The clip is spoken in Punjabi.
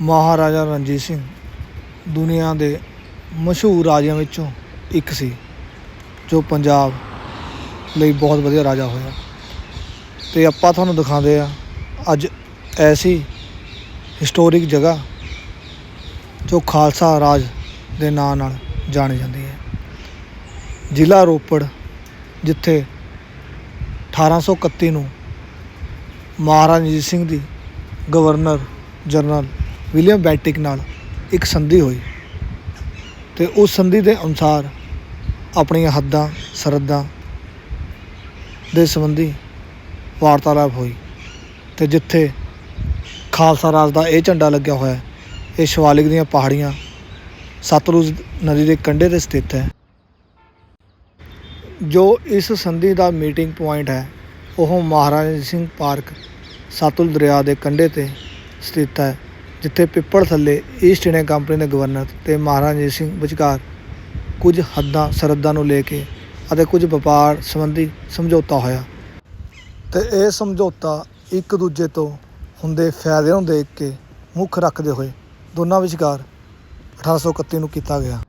ਮਹਾਰਾਜਾ ਰਣਜੀਤ ਸਿੰਘ ਦੁਨੀਆ ਦੇ ਮਸ਼ਹੂਰ ਰਾਜਿਆਂ ਵਿੱਚੋਂ ਇੱਕ ਸੀ, ਜੋ ਪੰਜਾਬ ਲਈ ਬਹੁਤ ਵਧੀਆ ਰਾਜਾ ਹੋਇਆ। ਤੇ ਆਪਾਂ ਤੁਹਾਨੂੰ ਦਿਖਾਉਂਦੇ ਆ ਅੱਜ ਐਸੀ ਹਿਸਟੋਰਿਕ ਜਗ੍ਹਾ ਜੋ ਖਾਲਸਾ ਰਾਜ ਦੇ ਨਾਂ ਨਾਲ ਜਾਣੀ ਜਾਂਦੀ ਹੈ। ਜ਼ਿਲ੍ਹਾ ਰੋਪੜ, ਜਿੱਥੇ 1831 ਨੂੰ ਮਹਾਰਾਜਾ ਰਣਜੀਤ ਸਿੰਘ ਦੀ ਗਵਰਨਰ ਜਨਰਲ ਵਿਲੀਅਮ ਬੈਟਿਕ ਨਾਲ ਇੱਕ ਸੰਧੀ ਹੋਈ ਤੇ ਉਸ ਸੰਧੀ ਦੇ ਅਨੁਸਾਰ ਆਪਣੀਆਂ ਹੱਦਾਂ, ਸਰਹੱਦਾਂ ਦੇ ਸੰਬੰਧੀ ਵਾਰਤਾਲਾਪ ਹੋਈ ਤੇ ਜਿੱਥੇ ਖਾਲਸਾ ਰਾਜ ਦਾ ਇਹ ਝੰਡਾ ਲੱਗਿਆ ਹੋਇਆ ਹੈ, ਇਹ ਸ਼ਿਵਾਲਿਕ ਦੀਆਂ ਪਹਾੜੀਆਂ ਸਤਲੁਜ ਨਦੀ ਦੇ ਕੰਢੇ ਤੇ ਸਥਿਤ ਹੈ। ਜੋ ਇਸ ਸੰਧੀ ਦਾ ਮੀਟਿੰਗ ਪੁਆਇੰਟ ਹੈ, ਉਹ ਮਹਾਰਾਜਾ ਸਿੰਘ ਪਾਰਕ ਸਤਲੁਜ ਦਰਿਆ ਦੇ ਕੰਢੇ ਤੇ ਸਥਿਤ ਹੈ। ਜਿੱਥੇ ਪਿੱਪਲ ਥੱਲੇ ਈਸਟ ਇੰਡੀਆ ਕੰਪਨੀ ਦੇ ਗਵਰਨਰ ਤੇ ਮਹਾਰਾਜਾ ਰਣਜੀਤ ਸਿੰਘ ਵਿਚਕਾਰ ਕੁਝ ਹੱਦਾਂ ਸਰਹੱਦਾਂ ਨੂੰ ਲੈ ਕੇ ਅਤੇ ਕੁਝ ਵਪਾਰ ਸੰਬੰਧੀ ਸਮਝੌਤਾ ਹੋਇਆ। ਤੇ ਇਹ ਸਮਝੌਤਾ ਇੱਕ ਦੂਜੇ ਤੋਂ ਹੁੰਦੇ ਫਾਇਦੇ ਨੂੰ ਦੇਖ ਕੇ ਮੁੱਖ ਰੱਖਦੇ ਹੋਏ ਦੋਨਾਂ ਵਿਚਕਾਰ 1831 ਨੂੰ ਕੀਤਾ ਗਿਆ।